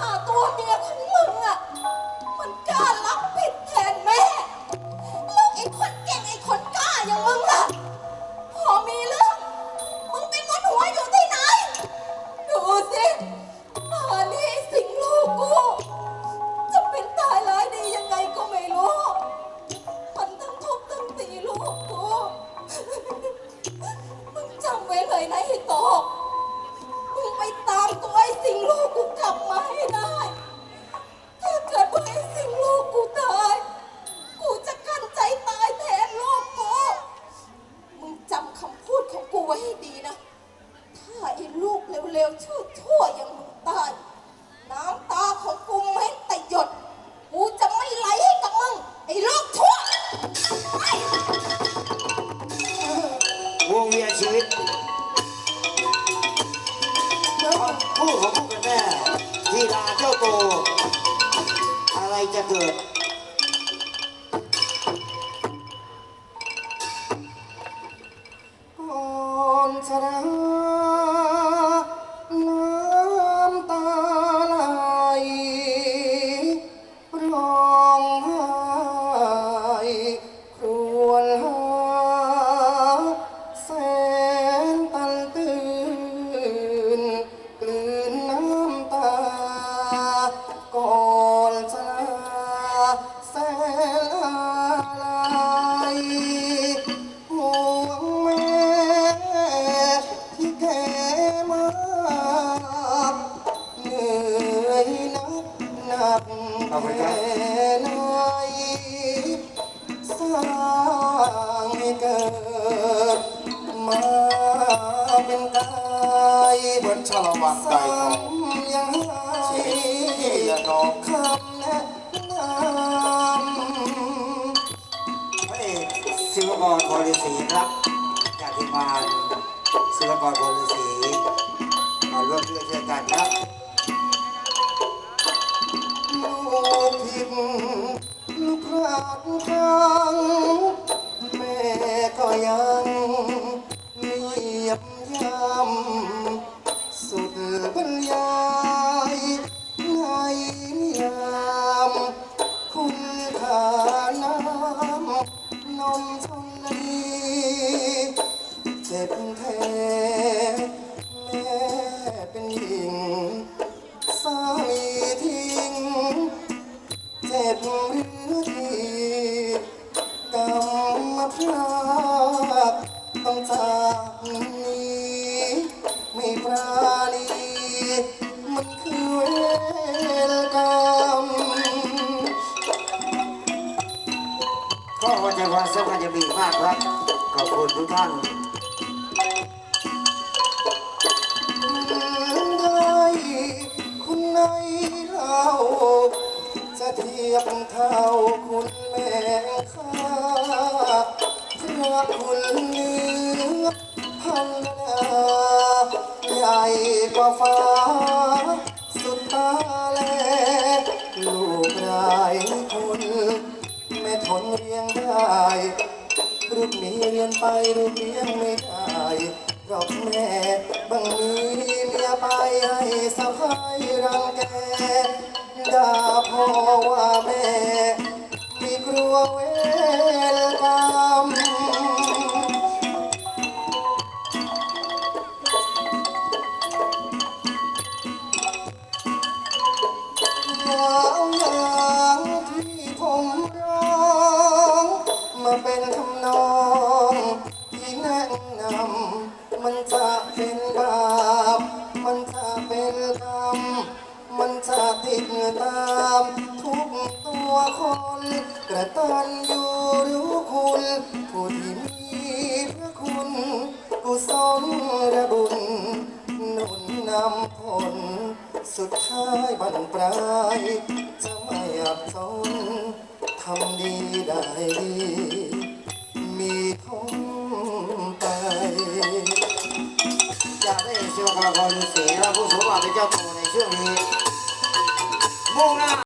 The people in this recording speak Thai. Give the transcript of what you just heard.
พ่อโต คู่ของคู่กันแน่ทีลาเจ้าโต อะไรจะเกิดอ่อ กแค่ไหนสร้างให้เกิดมาเป็นกายเหมือนชาละวันไก่ทองยังที่ละน้องคำแนะนำพระเอกศิวกรพลิศรีครับจากทีมงานศิวกรพลิศรีมาร่วมด้วยช่วยกันครับ กผิดลูกพลาดครั้งแม่ก็ยัง มาพลากต้องจากนี้ไม่ปราณีมันคือเวรกรรมก็ขอใจะวามสำคันจะมีมากครับ ขอบคุณทุกท่าน ใหญ่กว่าฟ้า สุดตาแลลูกรายคนไม่ทนเรียงได้ลูกหนีเรียนไปลูกเลี้ยงไม่ได้รอกแม่บางมีเมียไปให้สะพายรังแกด่าพ่อว่าแม่ มีกลัวเวรกรรม คน กระตันอยู่รู้คุณ ผู้ที่มีพระคุณ กุศลระบุญหนุนนำผล สุดท้ายบรรปลาย จะไม่อับจนทำดีได้ดี มีทงไปอยากได้ศิวกรพลิศรีและผู้สมบัติเป็นเจ้าโตในช่วงนี้มุ่งหน้า